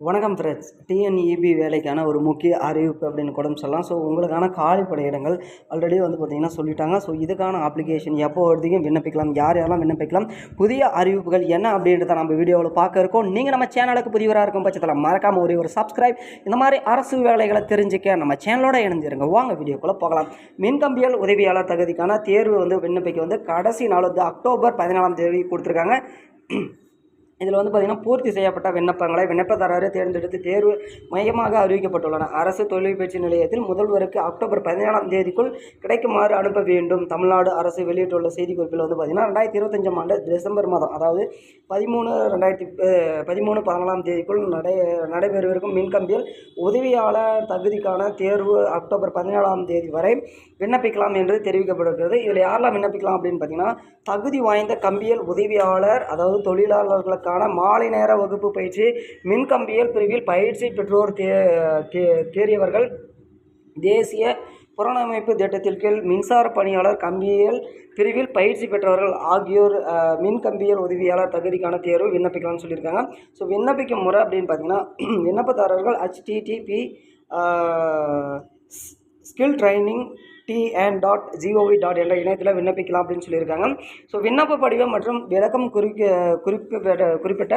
வணக்கம் friends. TNEB வேலைக்கான ஒரு முக்கிய அறிவிப்பு அப்படின்னு கூட சொல்லலாம். ஸோ உங்களுக்கான காலி பணியிடங்கள் ஆல்ரெடி வந்து பார்த்திங்கன்னா சொல்லிட்டாங்க. ஸோ இதுக்கான அப்ளிகேஷன் எப்போ வருதுக்கும் விண்ணப்பிக்கலாம். யார் யாரெல்லாம் விண்ணப்பிக்கலாம்? புதிய அறிவிப்புகள் என்ன அப்படின்றத நம்ம வீடியோவில் பார்க்க இருக்கோம். நீங்கள் நம்ம சேனலுக்கு புதியவராக இருக்கும் பட்சத்தில் மறக்காமல் ஒரே ஒரு சப்ஸ்கிரைப் இந்த மாதிரி அரசு வேலைகளை தெரிஞ்சுக்க நம்ம சேனலோட இணைஞ்சிருங்க. வாங்க வீடியோக்குள்ளே போகலாம். மின்கம்பியல் உதவியாளர் தகுதிக்கான தேர்வு வந்து விண்ணப்பிக்க வந்து கடைசி நாள் வந்து அக்டோபர் பதினாலாம் தேதி கொடுத்துருக்காங்க. இதில் வந்து பார்த்திங்கன்னா பூர்த்தி செய்யப்பட்ட விண்ணப்பங்களை விண்ணப்பதாரரை தேர்ந்தெடுத்து தேர்வு மையமாக அறிவிக்கப்பட்டுள்ளன. அரசு தொழில் பயிற்சி நிலையத்தில் முதல்வருக்கு அக்டோபர் பதினேழாம் தேதிக்குள் கிடைக்குமாறு அனுப்ப வேண்டும். தமிழ்நாடு அரசு வெளியிட்டுள்ள செய்திக்குறிப்பில் வந்து பார்த்திங்கன்னா ரெண்டாயிரத்தி இருபத்தஞ்சாம் ஆண்டு டிசம்பர் மாதம் அதாவது பதிமூணு ரெண்டாயிரத்தி பதிமூணு பதினாலாம் தேதிக்குள் நடை நடைபெறவிருக்கும் மின்கம்பியில் உதவியாளர் தகுதிக்கான தேர்வு அக்டோபர் பதினேழாம் தேதி வரை விண்ணப்பிக்கலாம் என்று தெரிவிக்கப்பட்டிருக்கிறது இதில் யாரெல்லாம் விண்ணப்பிக்கலாம் அப்படின்னு பார்த்தீங்கன்னா தகுதி வாய்ந்த கம்பியல் உதவியாளர் அதாவது தொழிலாளர்களுக்கு தொழிலாளர்களுக்கான மாலை நேர வகுப்பு பயிற்சி மின்கம்பியல் பிரிவில் பயிற்சி பெற்றோர் தே தே- தேறியவர்கள் தேசிய புறநமைப்பு திட்டத்தின் கீழ் மின்சார பணியாளர் கம்பியல் பிரிவில் பயிற்சி பெற்றவர்கள் ஆகியோர் மின் கம்பியல் உதவியாளர் தகுதிக்கான தேர்வு விண்ணப்பிக்கலாம்னு சொல்லியிருக்காங்க. ஸோ விண்ணப்பிக்கும் முறை அப்படின்னு பார்த்தீங்கன்னா விண்ணப்பதாரர்கள் HTTP skill training T and dot G O V dot என்ற இணையத்தில் விண்ணப்பிக்கலாம் அப்படின்னு சொல்லியிருக்காங்க. ஸோ விண்ணப்ப படிவம் மற்றும் விளக்கம் குறிக்க குறிப்பிட்ட குறிப்பிட்ட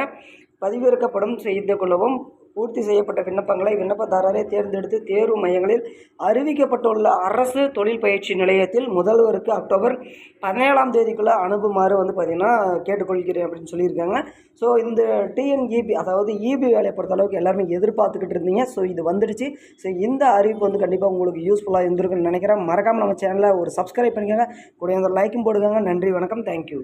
பதிவிறக்கப்படும் செய்து கொள்ளவும் பூர்த்தி செய்யப்பட்ட விண்ணப்பங்களை விண்ணப்பதாரரை தேர்ந்தெடுத்து தேர்வு மையங்களில் அறிவிக்கப்பட்டுள்ள அரசு தொழில் பயிற்சி நிலையத்தில் முதல்வருக்கு அக்டோபர் பதினேழாம் தேதிக்குள்ளே அனுப்புமாறு வந்து பார்த்திங்கன்னா கேட்டுக்கொள்கிறேன் அப்படின்னு சொல்லியிருக்காங்க. ஸோ இந்த டிஎன்இபி அதாவது இபி வேலையை பொறுத்த அளவுக்கு எல்லாருமே எதிர்பார்த்துக்கிட்டு இருந்தீங்க. ஸோ இது வந்துடுச்சு. ஸோ இந்த அறிவிப்பு வந்து கண்டிப்பாக உங்களுக்கு யூஸ்ஃபுல்லாக இருந்திருக்குன்னு நினைக்கிறேன். மறக்காமல் நம்ம சேனலை ஒரு சப்ஸ்கிரைப் பண்ணிக்கோங்க. கூட லைக்கும் போடுங்க நன்றி வணக்கம். தேங்க்யூ